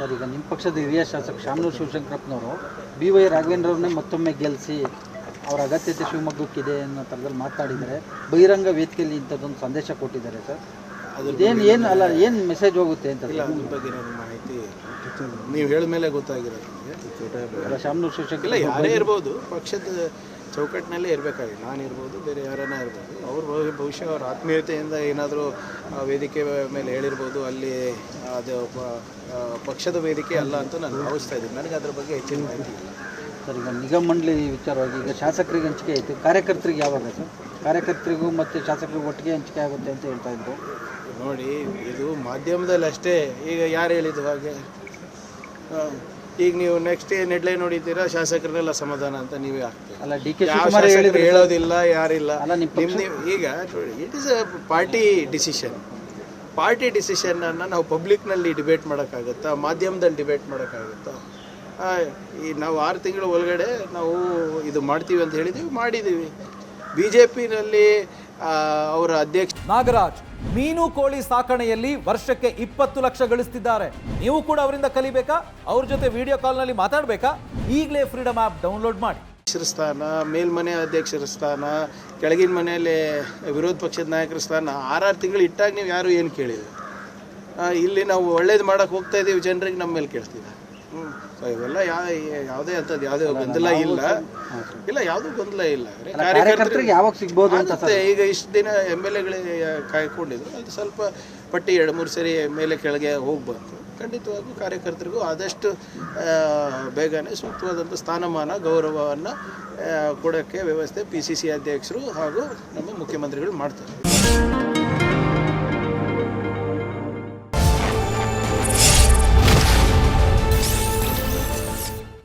Sir ಈಗ ನಿಮ್ಮ ಪಕ್ಷದ ಹಿರಿಯ ಶಾಸಕ ಶಾಮನೂರು ಶಿವಶಂಕರಪ್ಪನವರು ಬಿ ವೈ ರಾಘವೇಂದ್ರವ್ರನ್ನೇ ಮತ್ತೊಮ್ಮೆ ಗೆಲ್ಲಿಸಿ ಅವರ ಅಗತ್ಯತೆ ಶಿವಮೊಗ್ಗಕ್ಕಿದೆ ಅನ್ನೋ ಥರದಲ್ಲಿ ಮಾತಾಡಿದರೆ ಬಹಿರಂಗ ವೇದಿಕೆಯಲ್ಲಿ ಇಂಥದ್ದೊಂದು ಸಂದೇಶ ಕೊಟ್ಟಿದ್ದಾರೆ ಸರ್. ಅದೇನು ಏನು ಅಲ್ಲ ಏನು ಮೆಸೇಜ್ ಹೋಗುತ್ತೆ ಅಂತ ಬಗ್ಗೆ ಮಾಹಿತಿ ನೀವು ಹೇಳಿದ ಮೇಲೆ ಗೊತ್ತಾಗಿರೋದು ಶಾಮನೂರು ಶಿವಶಂಕರ ಇಲ್ಲ ಯಾರೇ ಇರ್ಬೋದು. ಪಕ್ಷದ ಚೌಕಟ್ಟಿನಲ್ಲೇ ಇರಬೇಕಾಗಿ ನಾನು ಇರ್ಬೋದು ಬೇರೆ ಯಾರನ್ನ ಇರ್ಬೋದು. ಅವರು ಭವಿಷ್ಯ ಬಹುಶಃ ಅವ್ರ ಆತ್ಮೀಯತೆಯಿಂದ ಏನಾದರೂ ವೇದಿಕೆ ಮೇಲೆ ಹೇಳಿರ್ಬೋದು ಅಲ್ಲಿ ಅದು ಪಕ್ಷದ ವೇದಿಕೆ ಅಲ್ಲ ಅಂತ ನಾನು ಭಾವಿಸ್ತಾ ಇದ್ದೀನಿ. ನನಗೆ ಅದ್ರ ಬಗ್ಗೆ ಹೆಚ್ಚಿನ ಮಾಹಿತಿ ಇಲ್ಲ. ಸರ್ ಈಗ ನಿಗಮ ಮಂಡಳಿ ವಿಚಾರವಾಗಿ ಈಗ ಶಾಸಕರಿಗೆ ಹಂಚಿಕೆ ಐತೆ ಕಾರ್ಯಕರ್ತರಿಗೆ ಯಾವಾಗ ಸರ್? ಕಾರ್ಯಕರ್ತರಿಗೂ ಮತ್ತು ಶಾಸಕರಿಗೂ ಒಟ್ಟಿಗೆ ಹಂಚಿಕೆ ಆಗುತ್ತೆ ಅಂತ ಹೇಳ್ತಾ ಇದ್ರು. ನೋಡಿ ಇದು ಮಾಧ್ಯಮದಲ್ಲಿ ಅಷ್ಟೇ ಈಗ ಯಾರು ಹೇಳಿದ್ದು ಹಾಗೆ? ಈಗ ನೀವು ನೆಕ್ಸ್ಟ್ ಏನು ಹೆಡ್ಲೈನ್ ನೋಡಿದ್ದೀರಾ ಶಾಸಕರನ್ನೆಲ್ಲ ಸಮಾಧಾನ ಅಂತ ನೀವೇ ಆಗ್ತೀರಿ ಅಲ್ಲ ಡಿ ಕೆ ಯಾವ ಶಿವಕುಮಾರ್ ಹೇಳಿದ್ರು ಹೇಳೋದಿಲ್ಲ ಯಾರಿಲ್ಲ. ಅಲ್ಲ, ನಿಮ್ಮ ನಿಮ್ ಈಗ it is a party decision party ಡಿಸಿಷನನ್ನು ನಾವು ಪಬ್ಲಿಕ್ನಲ್ಲಿ ಡಿಬೇಟ್ ಮಾಡೋಕ್ಕಾಗುತ್ತಾ ಮಾಧ್ಯಮದಲ್ಲಿ ಡಿಬೇಟ್ ಮಾಡೋಕ್ಕಾಗುತ್ತಾ? ಈ ನಾವು ಆರು ತಿಂಗಳ ಒಳಗಡೆ ನಾವು ಇದು ಮಾಡ್ತೀವಿ ಅಂತ ಹೇಳಿದ್ದೀವಿ ಮಾಡಿದ್ದೀವಿ. ಬಿ ಜೆ ಪಿನಲ್ಲಿ ಅವರ ಅಧ್ಯಕ್ಷ ನಾಗರಾಜ್ ಮೀನು ಕೋಳಿ ಸಾಕಣೆಯಲ್ಲಿ ವರ್ಷಕ್ಕೆ ಇಪ್ಪತ್ತು ಲಕ್ಷ ಗಳಿಸ್ತಿದ್ದಾರೆ. ನೀವು ಕೂಡ ಅವರಿಂದ ಕಲಿಬೇಕಾ? ಅವ್ರ ಜೊತೆ ವಿಡಿಯೋ ಕಾಲ್ನಲ್ಲಿ ಮಾತಾಡಬೇಕಾ? ಈಗಲೇ ಫ್ರೀಡಮ್ ಆ್ಯಪ್ ಡೌನ್ಲೋಡ್ ಮಾಡಿ. ಅಧ್ಯಕ್ಷರ ಸ್ಥಾನ ಮೇಲ್ಮನೆ ಅಧ್ಯಕ್ಷರ ಸ್ಥಾನ ಕೆಳಗಿನ ಮನೆಯಲ್ಲಿ ವಿರೋಧ ಪಕ್ಷದ ನಾಯಕರ ಸ್ಥಾನ ಆರಾರು ತಿಂಗಳು ಇಟ್ಟಾಗ ನೀವು ಯಾರು ಏನು ಕೇಳಿದ್ರು ಇಲ್ಲಿ ನಾವು ಒಳ್ಳೇದು ಮಾಡಕ್ಕೆ ಹೋಗ್ತಾ ಇದ್ದೀವಿ ಜನರಿಗೆ ನಮ್ಮ ಮೇಲೆ ಕೇಳ್ತೀವಿ ಹ್ಞೂ ಸೊ ಇವೆಲ್ಲ ಯಾ ಯಾವುದೇ ಅಂತದ್ದು ಯಾವುದೇ ಗೊಂದಲ ಇಲ್ಲ. ಇಲ್ಲ ಯಾವುದೂ ಗೊಂದಲ ಇಲ್ಲ. ಕಾರ್ಯಕರ್ತರಿಗೆ ಯಾವಾಗ ಸಿಗ್ಬೋದು ಅಂತ ಈಗ ಇಷ್ಟು ದಿನ ಎಂ ಎಲ್ ಎಗಳಿಗೆ ಕಾಯ್ಕೊಂಡಿದ್ರು. ಅದು ಸ್ವಲ್ಪ ಪಟ್ಟಿ ಎರಡು ಮೂರು ಸರಿ ಮೇಲೆ ಕೆಳಗೆ ಹೋಗಿ ಬಂತು. ಖಂಡಿತವಾಗೂ ಕಾರ್ಯಕರ್ತರಿಗೂ ಆದಷ್ಟು ಬೇಗನೆ ಸೂಕ್ತವಾದಂಥ ಸ್ಥಾನಮಾನ ಗೌರವವನ್ನು ಕೊಡೋಕ್ಕೆ ವ್ಯವಸ್ಥೆ ಪಿ ಸಿ ಸಿ ಅಧ್ಯಕ್ಷರು ಹಾಗೂ ನಮ್ಮ ಮುಖ್ಯಮಂತ್ರಿಗಳು ಮಾಡ್ತಾರೆ.